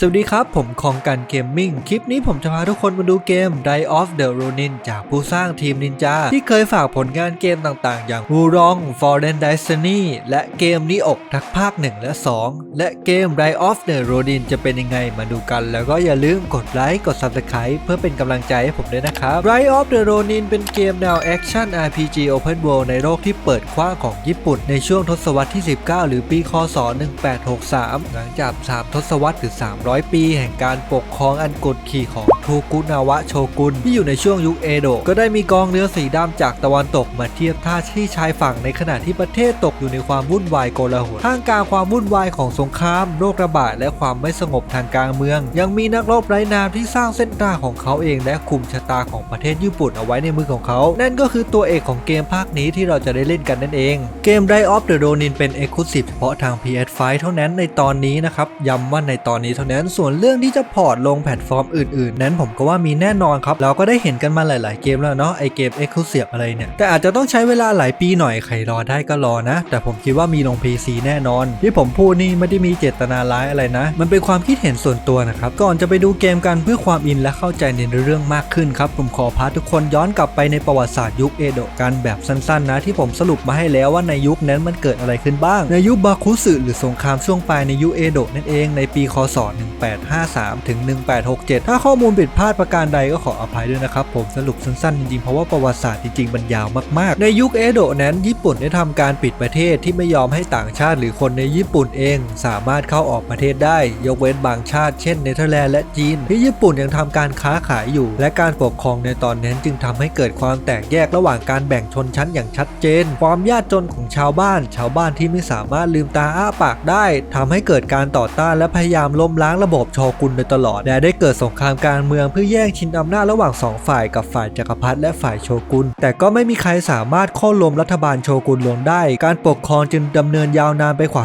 สวัสดีครับ ผมคองกันเกมมิ่งคลิปนี้ผมจะพาทุกคนมาดูเกม Die of the Ronin จากผู้สร้างทีมนินจา ที่เคยฝากผลงานเกมต่างๆ อย่าง w u r o n g Foreign Destiny และเกมนิอกทั้งภาค 1 และ 2 และเกม Die of the Ronin จะเป็นยังไงมาดูกัน แล้วก็อย่าลืมกดไลค์กด Subscribe เพื่อเป็นกำลังใจให้ผมด้วยนะครับ Die of the Ronin เป็นเกมแนวแอคชั่น RPG Open World ในโลกที่เปิดกว้างของญี่ปุ่น ในช่วงทศวรรษที่ 19 หรือปีคศ1863 หลังจาก 3 ทศวรรษหรือ300 ปีแห่งการปกครองอันกดขี่ของโทกุนาวะโชกุนที่อยู่ในช่วงยุคเอโดะก็ได้มีกองเรือสีดำจากตะวันตกมาเทียบท่าที่ชายฝั่งในขณะที่ประเทศตกอยู่ในความวุ่นวายโกลาหลท่ามกลางความวุ่นวายของสงคราม โรคระบาดและความไม่สงบทางการเมือง ยังมีนักรบไร้นามที่สร้างเส้นทางของเขาเองและคุมชะตาของประเทศญี่ปุ่นเอาไว้ในมือของเขา นั่นก็คือตัวเอกของเกมภาคนี้ที่เราจะได้เล่นกันนั่นเอง เกม Die of the Ronin เป็น Exclusive เฉพาะทาง PS5 เท่านั้นในตอนนี้นะครับย้ำว่าในตอนนี้เท่านั้นส่วนเรื่องที่จะพอร์ตลงแพลตฟอร์มอื่นๆ นั้นผมก็ว่ามีแน่นอนครับ เราก็ได้เห็นกันมาหลายๆเกมแล้วเนาะไอเกม Exclusive อะไรเนี่ย แต่อาจจะต้องใช้เวลาหลายปีหน่อยใครรอได้ก็รอนะ แต่ผมคิดว่ามีลง PC แน่นอน ที่ผมพูดนี่ไม่ได้มีเจตนาร้ายอะไรนะ มันเป็นความคิดเห็นส่วนตัวนะครับก่อนจะไปดูเกมกันเพื่อความอินและเข้าใจในเรื่องมากขึ้นครับผมขอพาทุกคนย้อนกลับไปในประวัติศาสตร์ยุคเอโดะกันแบบสั้นๆนะที่ผมสรุปมาให้แล้วว่าในยุคนั้นมันเกิดอะไรขึ้นบ้าง ในยุคบาคุสึหรือสงครามช่วงปลายในยุคเอโดะนั่นเองในปีคศ1853 ถึง 1867 ถ้าข้อมูลผิดพลาดประการใดก็ขออภัยด้วยนะครับ ผมสรุปสั้นๆ จริงๆ เพราะว่าประวัติศาสตร์จริงๆ มันยาวมากๆ ในยุคเอโดะนั้น ญี่ปุ่นได้ทำการปิดประเทศที่ไม่ยอมให้ต่างชาติหรือคนในญี่ปุ่นเอง สามารถเข้าออกประเทศได้ ยกเว้นบางชาติเช่นเนเธอร์แลนด์และจีน ที่ญี่ปุ่นยังทำการค้าขายอยู่ และการปกครองในตอนนั้นจึงทำให้เกิดความแตกแยกระหว่างการแบ่งชนชั้นอย่างชัดเจน ความยากจนของชาวบ้าน ชาวบ้านที่ไม่สามารถลืมตาอ้าปากได้ทำให้เกิดการต่อต้านและพยายามล้มล้างระบบโชกุนโดยตลอด และได้เกิดสงครามการเมืองเพื่อแย่งชิงอำนาจระหว่างสองฝ่ายกับฝ่ายจักรพรรดิและฝ่ายโชกุน แต่ก็ไม่มีใครสามารถโค่นล้มรัฐบาลโชกุนลงได้ การปกครองจึงดำเนินยาวนานไปกว่า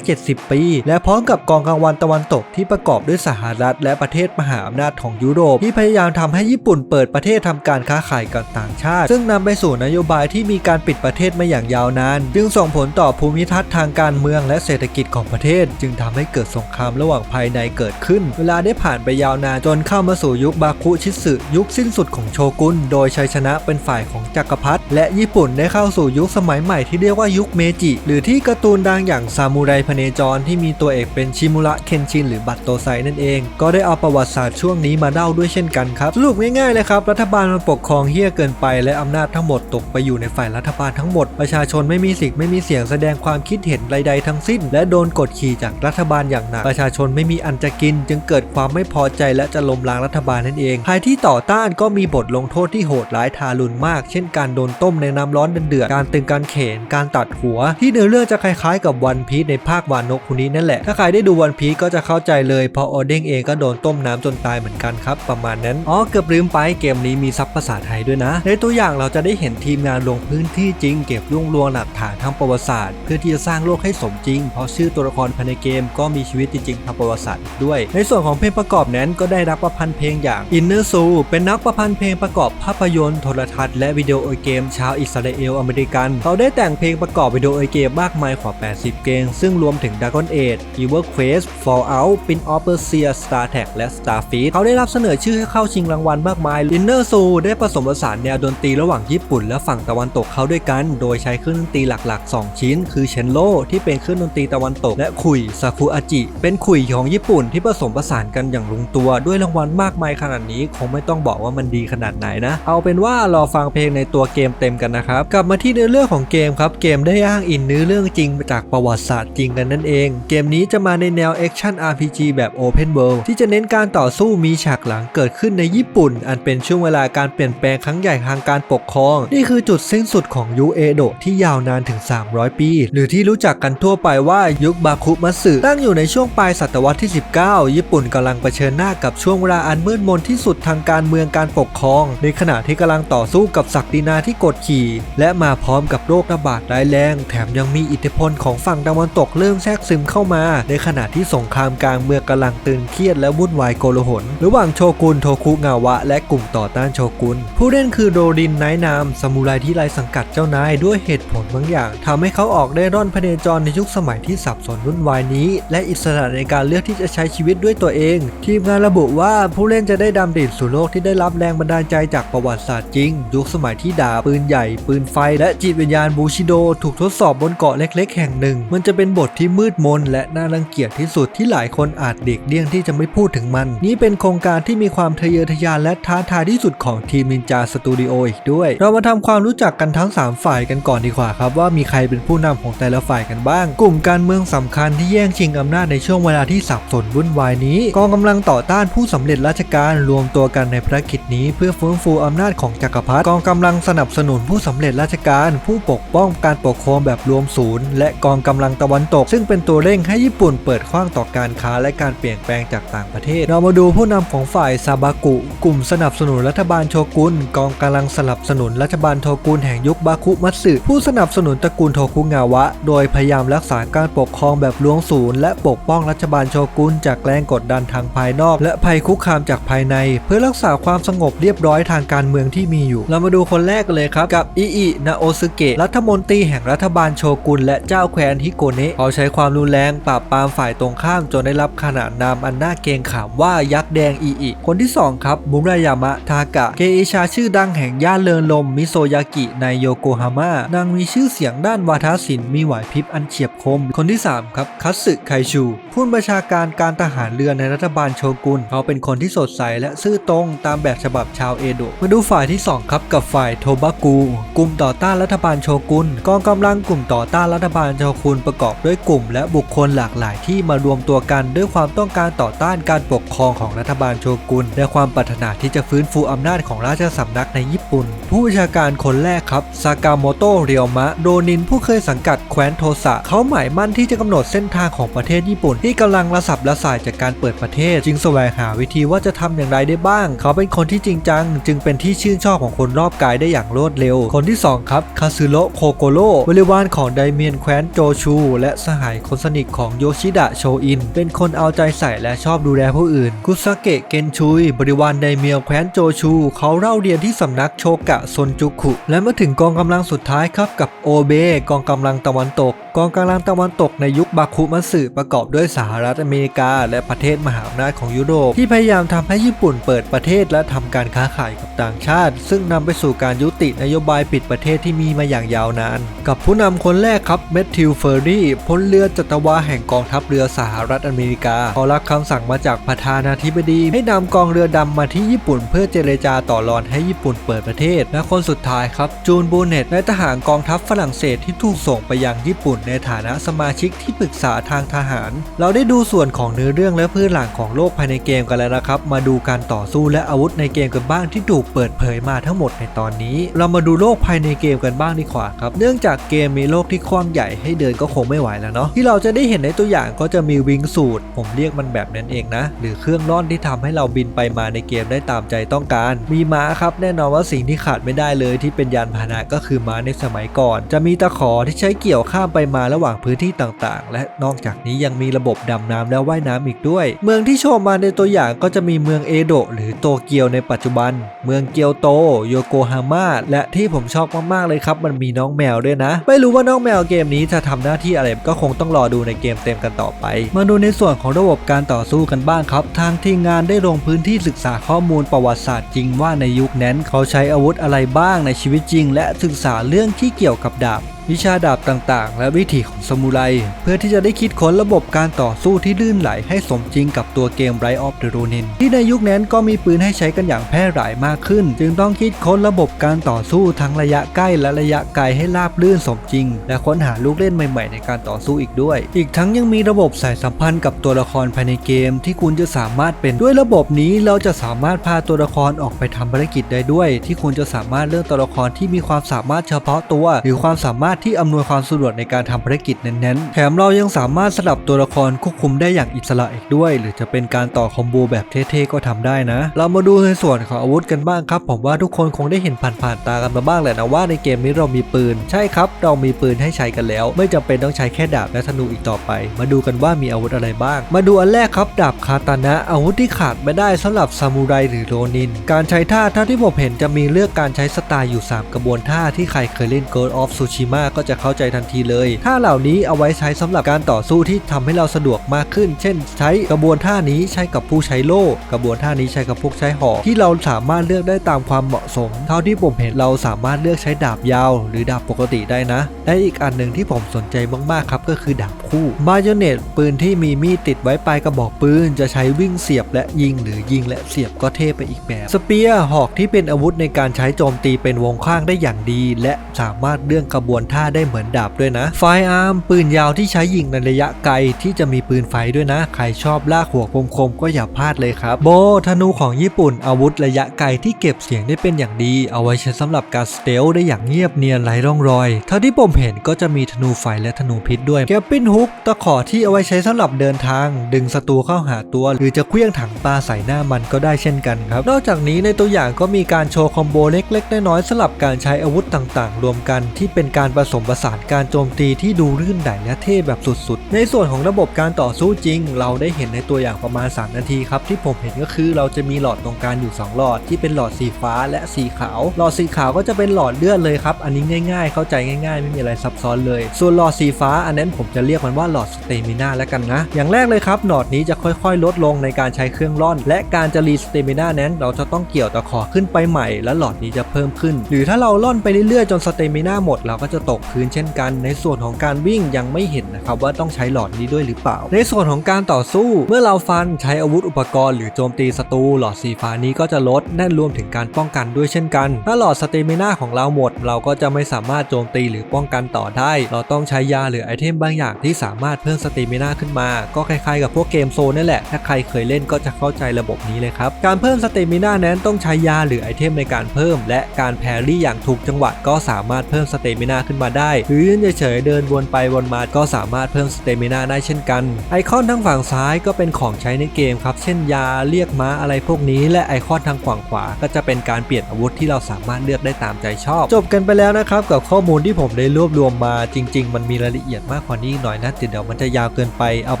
270 ปี และพร้อมกับกองกลางวันตะวันตกที่ประกอบด้วยสหรัฐ และประเทศมหาอำนาจของยุโรป ที่พยายามทำให้ญี่ปุ่นเปิดประเทศทำการค้าขายกับต่างชาติ ซึ่งนำไปสู่นโยบายที่มีการปิดประเทศมาอย่างยาวนาน จึงส่งผลต่อภูมิทัศน์ทางการเมืองและเศรษฐกิจของประเทศ จึงทำให้เกิดสงครามระหว่างภายในเกิดขึ้น เวลาได้ผ่านไปยาวนานจนเข้ามาสู่ยุคบาคุชิสึยุคสิ้นสุดของโชกุน โดยชัยชนะเป็นฝ่ายของจักรพรรดิและญี่ปุ่นได้เข้าสู่ยุคสมัยใหม่ที่เรียกว่ายุคเมจิ หรือที่การ์ตูนดังอย่างซามูไรพเนจรที่มีตัวเอกเป็นชิมุระเคนชินหรือบัตโตไซนั่นเอง ก็ได้เอาประวัติศาสตร์ช่วงนี้มาเล่าด้วยเช่นกันครับสรุปง่ายๆเลยครับรัฐบาลมันปกครองเฮี้ยเกินไป และอำนาจทั้งหมดตกไปอยู่ในฝ่ายรัฐบาลทั้งหมดประชาชนไม่มีสิทธิ์ไม่มีเสียงแสดงความคิดเห็นใดๆทั้งสิ้น และโดนกดขี่จากรัฐบาลอย่างหนักประชาชนไม่มีอันจะกิน จึงเกิดความไม่พอใจและจะล้มล้างรัฐบาลนั่นเอง ใครที่ต่อต้านก็มีบทลงโทษที่โหดร้ายทารุณมาก เช่นการโดนต้มในน้ำร้อนเดือดการตึงการเขน การตัดหัว ที่เนื้อเรื่องจะคล้ายๆ กับวันพีชในภาควานนกคุนี้นั่นแหละ ถ้าใครได้ดูวันพีชก็จะเข้าใจเลยเพราะโอเด้งเองก็โดนต้มน้ำจนตายเหมือนกันครับ ประมาณนั้น อ๋อเกือบลืมไปเกมนี้มีซับภาษาไทยด้วยนะ ในตัวอย่างเราจะได้เห็นทีมงานลงพื้นที่จริง เก็บรวบรวมหลักฐานทางประวัติศาสตร์ เพื่อที่จะสร้างโลกให้สมจริง เพราะชื่อตัวละครภายในเกมก็มีชีวิตจริงๆทางประวัติศาสตร์กด้วย ในส่วนของเพลงประกอบนั้นก็ได้รับประพันธ์เพลงอย่าง Inner Soul เป็นนักประพันธ์เพลงประกอบภาพยนตร์โทรทัศน์และวิดีโอเกมชาวอิสราเอลอเมริกัน เขาได้แต่งเพลงประกอบวิดีโอเกมมากมายกว่า 80 เกม ซึ่งรวมถึง Dragon Age, Evil Quest, Fallout, Pin of Persia, Star Trek และ Starfield เขาได้รับเสนอชื่อให้เข้าชิงรางวัลมากมาย Inner Soul ได้ผสมผสานแนวดนตรีระหว่างญี่ปุ่นและฝั่งตะวันตกเข้าด้วยกัน โดยใช้เครื่องดนตรีหลักๆ 2 ชิ้น คือเชนโลที่เป็นเครื่องดนตรีตะวันตก และคุยซาคุอาจิ เป็นคุยของญี่ปุ่นที่ผสมผสานกันอย่างลงตัวด้วยรางวัลมากมายขนาดนี้คงไม่ต้องบอกว่ามันดีขนาดไหนนะ เอาเป็นว่ารอฟังเพลงในตัวเกมเต็มกันนะครับ กลับมาที่เนื้อเรื่องของเกมครับ เกมได้อ้างอิงเนื้อเรื่องจริงจากประวัติศาสตร์จริงกันนั่นเอง เกมนี้จะมาในแนวแอคชั่น RPG แบบ Open World ที่จะเน้นการต่อสู้มีฉากหลังเกิดขึ้นในญี่ปุ่น อันเป็นช่วงเวลาการเปลี่ยนแปลงครั้งใหญ่ทางการปกครอง นี่คือจุดสิ้นสุดของยุเอโดะที่ยาวนานถึง 300 ปี หรือที่รู้จักกันทั่วไปว่ายุคบาคุมัตสึตั้งอยู่ในช่วงปลายศตวรรษที่19 ญี่ปุ่นกำลังเผชิญหน้ากับช่วงเวลาอันมืดมนที่สุดทางการเมืองการปกครอง ในขณะที่กำลังต่อสู้กับศักดินาที่กดขี่ และมาพร้อมกับโรคระบาดร้ายแรง แถมยังมีอิทธิพลของฝั่งตะวันตกเริ่มแทรกซึมเข้ามา ในขณะที่สงครามกลางเมืองกำลังตึงเครียดและวุ่นวายโกลาหล ระหว่างโชกุนโทคุงาวะ และกลุ่มต่อต้านโชกุน ผู้เล่นคือโดรินไนนามซามูไรที่ไร้สังกัดเจ้านายด้วยเหตุผลบางอย่างทำให้เขาออกได้ร่อนพเนจรในยุคสมัยที่สับสนวุ่นวายนี้ และอิสระในการเลือกที่จะใช้ชีวิตด้วยตัวเอง ทีมงานระบุว่าผู้เล่นจะได้ดำดิ่งสู่โลกที่ได้รับแรงบันดาลใจจากประวัติศาสตร์จริง ยุคสมัยที่ดาบปืนใหญ่ ปืนไฟ และจิตวิญญาณบูชิโด ถูกทดสอบบนเกาะเล็ก ๆ แห่งหนึ่ง มันจะเป็นบทที่มืดมน และน่ารังเกียจที่สุดที่หลายคนอาจเด็กเลี่ยงที่จะไม่พูดถึงมัน นี่เป็นโครงการที่มีความทะเยอทะยานและท้าทายที่สุดของทีมนินจาสตูดิโออีกด้วย เรามาทำความรู้จักกันทั้ง 3 ฝ่ายกันก่อนดีกว่าครับว่ามีใครเป็นผู้นำของแต่ละฝ่ายกันบ้าง กลุ่มการเมืองสำคัญที่แย่งชิงอำนาจในช่วงเวลาที่สับสนวุ่นวายนี้ กองกำลังต่อต้านผู้สำเร็จราชการรวมตัวกันในภารกิจนี้ เพื่อฟื้นฟูอำนาจของจักรพรรดิกองกำลังสนับสนุนผู้สำเร็จราชการ ผู้ปกป้องการปกครองแบบรวมศูนย์ และกองกำลังตะวันตก ซึ่งเป็นตัวเร่งให้ญี่ปุ่นเปิดกว้างต่อการค้าและการเปลี่ยนแปลงจากต่างประเทศ เรามาดูผู้นำของฝ่ายซาบากุ กลุ่มสนับสนุนรัฐบาลโชกุนกองกำลังสนับสนุนรัฐบาลโทกุนแห่งยุคบาคุมัตสึผู้สนับสนุนตระกูลโทคุงาวะ โดยพยายามรักษาการปกครองแบบรวงศูนย์และปกป้องรัฐบาลโชกุนจากแรงกดดันทางภายนอก และภัยคุกคามจากภายใน เพื่อรักษาความสงบเรียบร้อยทางการเมืองที่มีอยู่ เรามาดูคนแรกกันเลยครับ กับอิอินาโอซึเกะรัฐมนตรีแห่งรัฐบาลโชกุนและเจ้าแคว้นฮิโกเนะเขาใช้ความรุนแรงปราบปรามฝ่ายตรงข้ามจนได้รับขนานนามอันน่าเกรงขามว่ายักษ์แดงอิอิคนที่สองครับมุรายามะทากะเกอิชาชื่อดังแห่งย่านเลินลมมิโซยากิในโยโกฮาม่านางมีชื่อเสียงด้านวาทศิลป์มีไหวพริบอันเฉียบคม คนที่ 3 ครับคัตสึไคชูผู้บัญชาการการทหารเรือในรัฐบาลโชกุนเขาเป็นคนที่สดใสและซื่อตรงตามแบบฉบับชาวเอโดะมาดูฝ่ายที่ 2 ครับกับฝ่ายโทบากูกลุ่มต่อต้านรัฐบาลโชกุนกองกำลังกลุ่มต่อต้านรัฐบาลโชกุนประกอบด้วยกลุ่ม และบุคคลหลากหลายที่มารวมตัวกันด้วยความต้องการต่อต้านการปกครองของรัฐบาลโชกุนและความปรารถนาที่จะฟื้นฟูอำนาจของราชสำนักในญี่ปุ่น ผู้บัญชาการคนแรกครับซากาโมโตะเรียวมะโดนินผู้เคยสังกัดแคว้นโทสะเขาหมายมั่นที่จะกำหนดเส้นทางของประเทศญี่ปุ่นที่กำลังระสับระสายจากการเปิดประเทศ จึงแสวงหาวิธีว่าจะทำอย่างไรได้บ้าง เขาเป็นคนที่จริงจัง จึงเป็นที่ชื่นชอบของคนรอบกายได้อย่างรวดเร็ว คนที่ 2 ครับคาซึโรโคโกโร่บริวารของไดเมียนแคว้นโจชู และสหายคนสนิทของโยชิดะโชอิน เป็นคนเอาใจใส่และชอบดูแลผู้อื่น กุสเกะเกนชุย บริวารไดเมียนแคว้นโจชู เขาเล่าเรียนที่สำนักโชกะซนจุคุ และมาถึงกองกำลังสุดท้ายครับกับโอเบกองกำลังตะวันตก กองกำลังตะวันตกในยุคบาคุมัสึประกอบด้วยสหรัฐอเมริกาและประเทศมหาอำนาจของยุโรป ที่พยายามทำให้ญี่ปุ่นเปิดประเทศและทำการค้าขายกับต่างชาติ ซึ่งนำไปสู่การยุตินโยบายปิดประเทศที่มีมาอย่างยาวนาน กับผู้นำคนแรกครับเมทธิวเฟอร์รี่พลเรือจัตวาแห่งกองทัพเรือสหรัฐอเมริกาเขารับคำสั่งมาจากประธานาธิบดี ให้นำกองเรือดำมาที่ญี่ปุ่น เพื่อเจรจาต่อรองให้ญี่ปุ่นเปิดประเทศและคนสุดท้ายครับจูนบูเนตนทหารกองทัพฝรั่งเศสที่ถูกส่งไปยังญี่ปุ่น ในฐานะสมาชิกที่ปรึกษาทางทหาร เราได้ดูส่วนของเนื้อเรื่องและพื้นหลังของโลกภายในเกมกันแล้วนะครับ มาดูการต่อสู้และอาวุธในเกมกันบ้างที่ถูกเปิดเผยมาทั้งหมดในตอนนี้ เรามาดูโลกภายในเกมกันบ้างดีกว่าครับ เนื่องจากเกมมีโลกที่กว้างใหญ่ให้เดินก็คงไม่ไหวแล้วเนาะที่เราจะได้เห็นในตัวอย่างก็จะมีวิงสูตรผมเรียกมันแบบนั้นเองนะ หรือเครื่องร่อนที่ทำให้เราบินไปมาในเกมได้ตามใจต้องการ มีม้าครับแน่นอนว่าสิ่งที่ขาดไม่ได้เลยที่เป็นยานพาหนะก็คือม้าในสมัยก่อน จะมีตะขอที่ใช้เกี่ยวข้ามไปมาระหว่างพื้นที่ต่างๆ และนอกจากนี้ยังมีระบบดำน้ำและวายน้ำอีกด้วย เมืองที่โชว์มาในตัวอย่างก็จะมีเมืองเอโดะหรือโตเกียวในปัจจุบัน เมืองเกียวโต โยโกฮาม่าและที่ผมชอบมากๆเลยครับ มันมีน้องแมวด้วยนะ ไม่รู้ว่าน้องแมวเกมนี้จะทำหน้าที่อะไรก็คงต้องรอดูในเกมเต็มกันต่อไป มาดูในส่วนของระบบการต่อสู้กันบ้างครับ ทางทีมงานได้ลงพื้นที่ศึกษาข้อมูลประวัติศาสตร์จริงว่าในยุคนั้นเขาใช้อาวุธอะไรบ้างในชีวิตจริง และศึกษาเรื่องที่เกี่ยวกับดาบวิชาดาบต่างๆ และวิถีของซามูไร เพื่อที่จะได้คิดค้นระบบการต่อสู้ที่ลื่นไหลให้สมจริงกับตัวเกม Rise of the Ronin ที่ในยุคนั้นก็มีปืนให้ใช้กันอย่างแพร่หลายมากขึ้น จึงต้องคิดค้นระบบการต่อสู้ทั้งระยะใกล้และระยะไกลให้ราบลื่นสมจริง และค้นหาลูกเล่นใหม่ๆ ในการต่อสู้อีกด้วย อีกทั้งยังมีระบบสายสัมพันธ์กับตัวละครภายในเกม ที่คุณจะสามารถเป็นด้วยระบบนี้เราจะสามารถพาตัวละครออกไปทำภารกิจได้ด้วย ที่คุณจะสามารถเลือกตัวละครที่มีความสามารถเฉพาะตัว หรือความสามารถที่อำนวยความสะดวกในการทำภารกิจเน้นๆ แถมเรายังสามารถสลับตัวละครควบคุมได้อย่างอิสระอีกด้วย หรือจะเป็นการต่อคอมโบแบบเท่ๆก็ทำได้นะ เรามาดูในส่วนของอาวุธกันบ้างครับ ผมว่าทุกคนคงได้เห็นผ่านๆตากันมาบ้างแหละนะว่าในเกมนี้เรามีปืน ใช่ครับ เรามีปืนให้ใช้กันแล้ว ไม่จำเป็นต้องใช้แค่ดาบและธนูอีกต่อไป มาดูกันว่ามีอาวุธอะไรบ้าง มาดูอันแรกครับดาบคาตานะ อาวุธที่ขาดไม่ได้สำหรับซามูไรหรือโรนิน การใช้ท่าเท่าที่ผมเห็นจะมีเลือกการใช้สไตล์อยู่ 3 กระบวนท่าที่ใครเคยเล่น Ghost of Tsushima ากก็จะเข้าใจทันทีเลย ท่าเหล่านี้เอาไว้ใช้สำหรับการต่อสู้ที่ทำให้เราสะดวกมากขึ้น เช่น ใช้กระบวนท่านี้ใช้กับผู้ใช้โล่กระบวนท่านี้ใช้กับพวกใช้หอกที่เราสามารถเลือกได้ตามความเหมาะสม เท่าที่ผมเห็นเราสามารถเลือกใช้ดาบยาว หรือดาบปกติได้นะ และอีกอันหนึ่งที่ผมสนใจมากๆครับก็คือดาบคู่บาโยเนตปืนที่มีมีดติดไว้ปลายกระบอกปืน จะใช้วิ่งเสียบและยิงหรือยิงและเสียบก็เท่ไปอีกแบบสเปียร์หอกที่เป็นอาวุธในการใช้โจมตีเป็นวงข้างได้อย่างดี และสามารถเลื่อนกระบวนท่าได้เหมือนดาบด้วยนะไฟอาร์มปืนยาวที่ใช้ยิงในระยะไกลที่จะมีปืนไฟด้วยนะ ใครชอบลากหัวคมๆก็อย่าพลาดเลยครับ โบธนูของญี่ปุ่นอาวุธระยะไกลที่เก็บเสียงได้เป็นอย่างดี เอาไว้ใช้สำหรับการสเตลได้อย่างเงียบเนียนไร้ร่องรอย เท่าที่ผมเห็นก็จะมีธนูไฟและธนูพิษด้วยแกปปิ้นฮุกตะขอที่เอาไว้ใช้สำหรับเดินทาง ดึงศัตรูเข้าหาตัว หรือจะเคลื่องถังปลาใส่หน้ามันก็ได้เช่นกันครับ นอกจากนี้ในตัวอย่างก็มีการโชว์คอมโบเล็กๆน้อยๆสลับการใช้อาวุธต่างๆ รวมกันที่เป็นการผสมผสานการโจมตีที่ดูรื่นไหลและเท่แบบสุดๆ ในส่วนของระบบการต่อสู้จริง เราได้เห็นในตัวอย่างประมาณ 3 นาทีครับ ที่ผมเห็นก็คือเราจะมีหลอดตรงกลางอยู่ 2 หลอดที่เป็นหลอดสีฟ้าและสีขาว หลอดสีขาวก็จะเป็นหลอดเลือดเลยครับ อันนี้ง่าย ๆ เข้าใจง่าย ๆ ไม่มีอะไรซับซ้อนเลย ส่วนหลอดสีฟ้าอันนั้นผมจะเรียกมันว่าหลอดสเตมินาแล้วกันนะ อย่างแรกเลยครับ หลอดนี้จะค่อยๆ ลดลงในการใช้เครื่องร่อน และการจะรีสเตมินานั้นเราจะต้องเกี่ยวตะขอขึ้นไปใหม่ และหลอดนี้จะเพิ่มขึ้น หรือถ้าเราล่อนไปเรื่อยๆจนสเตมินาหมดเราก็จะตกพื้นเช่นกัน ในส่วนของการวิ่งยังไม่เห็นนะครับว่าต้องใช้หลอดนี้ด้วยหรือเปล่า ในส่วนของการต่อสู้ เมื่อเราฟันใช้อาวุธอุปกรณ์หรือโจมตีศัตรูหลอดสีฟ้านี้ก็จะลดนั่นรวมถึงการป้องกันด้วยเช่นกัน ถ้าหลอดสเตมินาของเราหมด เราก็จะไม่สามารถโจมตีหรือป้องกันต่อได้ เราต้องใช้ยาหรือไอเทมบางอย่างที่สามารถเพิ่มสเตมินาขึ้นมา ก็คล้ายๆกับพวกเกมโซนนั่นแหละ ถ้าใครเคยเล่นก็จะเข้าใจระบบนี้เลยครับ การเพิ่มสเตมินานั้นต้องใช้ยาหรือไอเทมในการเพิ่ม และการแพรรี่อย่างถูกจังหวะก็สามารถเพิ่มสเตมินาขึ้นมาได้ หรือยืนเฉยๆเดินวนไปวนมาก็สามารถเพิ่มสเตมินาได้เช่นกัน ไอคอนทางฝั่งซ้ายก็เป็นของใช้ในเกมครับ เช่นยาเรียกม้าอะไรพวกนี้ และไอคอนทางฝั่งขวา ก็จะเป็นการเปลี่ยนอาวุธที่เราสามารถเลือกได้ตามใจชอบ จบกันไปแล้วนะครับกับข้อมูลที่ผมได้รวบรวมมาจริง ๆ มันมีรายละเอียดมากกว่านี้หน่อยนะแต่เดี๋ยวมันจะยาวเกินไป เอาเ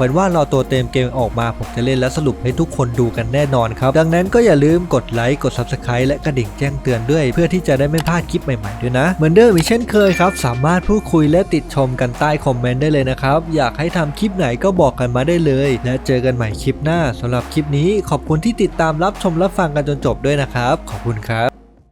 ป็นว่าเราตัวเต็มเกมออกมาผมจะเล่นและสรุปให้ทุกคนดูกันแน่นอนครับ ดังนั้นก็อย่าลืมกดไลค์กด Subscribe และกระดิ่งแจ้งเตือนด้วย เพื่อที่จะได้ไม่พลาดคลิปใหม่ๆด้วยนะ เหมือนเดิมอีกเช่นเคยครับสามารถพูดคุยและติดชมกันใต้คอมเมนต์ได้เลยนะครับ อยากให้ทำคลิปไหนก็บอกกันมาได้เลย และเจอกันใหม่คลิปหน้าสำหรับคลิปนี้ขอบคุณที่ติดตามรับชมรับฟังกันจนจบด้วยนะครับ ขอบคุณครับ